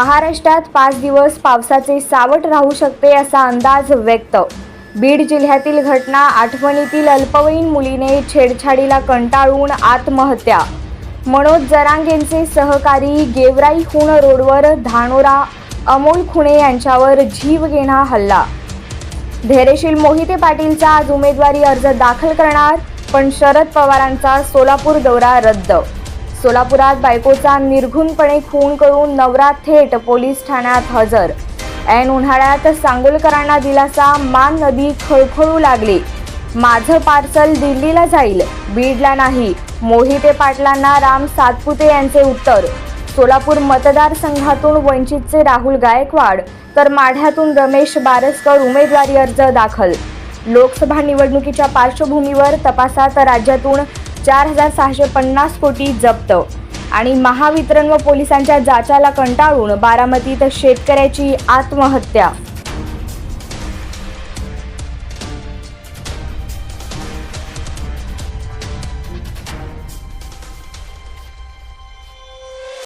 महाराष्ट्रात पाच दिवस पावसाचे सावट राहू शकते असा अंदाज व्यक्त. बीड जिल्ह्यातील घटना आठवणीतील अल्पवयीन मुलीने छेडछाडीला कंटाळून आत्महत्या. मनोज जरांगेंचे सहकारी गेवराई खूण रोडवर धानोरा अमोल खुणे यांच्यावर जीवघेणा हल्ला. धैर्यशील मोहिते पाटीलचा आज उमेदवारी अर्ज दाखल करणार पण शरद पवारांचा सोलापूर दौरा रद्द सोलापुरात बायकोचा निर्घुणपणे खून करून नवरा थेट पोलीस ठाण्यात हजर. ऐन उन्हाळ्यात सांगोलकरांना दिलासा मान नदी खळखळू लागली. माझं पार्सल दिल्लीला जाईल बीडला नाही. मोहिते पाटलांना राम सातपुते यांचे उत्तर. सोलापूर मतदारसंघातून वंचितचे राहुल गायकवाड तर माढ्यातून रमेश बारसकर उमेदवारी अर्ज दाखल. लोकसभा निवडणुकीच्या पार्श्वभूमीवर तपासात राज्यातून चार हजार सहाशे पन्नास कोटी जप्त. आणि महावितरण व पोलिसांच्या जाचाला कंटाळून बारामतीत शेतकऱ्याची आत्महत्या.